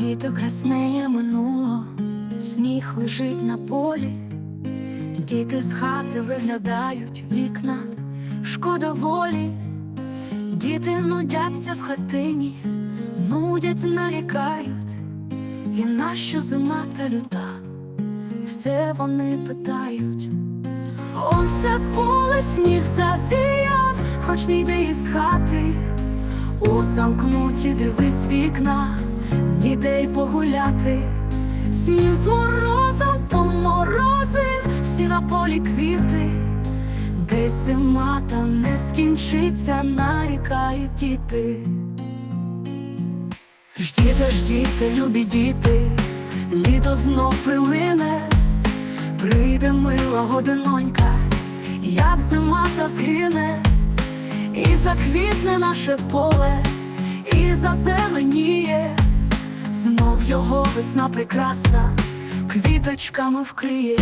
Літо краснеє минуло, сніг лежить на полі, діти з хати виглядають вікна, шкода волі, діти нудяться в хатині, нудять, нарікають, і нащо зима та люта, все вони питають. Он все поле сніг завіяв, хоч не йди із хати, у замкнуті дивись вікна, ніде погуляти, сніг з морозом поморозив, всі на полі квіти, десь зима там не скінчиться, нарікають діти. Ждіте, ждіте, любі діти, літо знов прилине. Прийде мила годинонька, як зима та згине, і заквітне наше поле, і зазеленіє, знов його весна прекрасна, квіточками вкриє.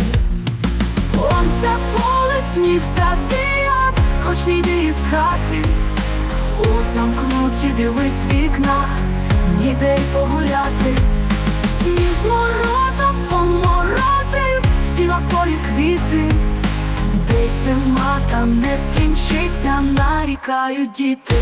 Он це поле сніг завіяв, хоч не йди із хати, у замкнуті дивись вікна, ніде й погуляти. Сніг з морозом поморозив, всі на полі квіти, десь зима там не скінчиться, нарікають діти.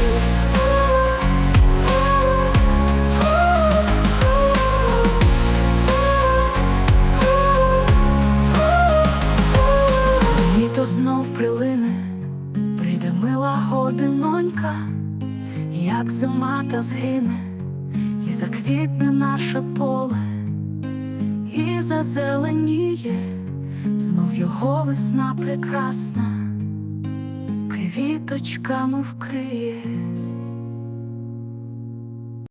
Знов прилине, прийде мила годинонька, як зима та згине, і заквітне наше поле, і зазеленіє, знов його весна прекрасна, квіточками вкриє.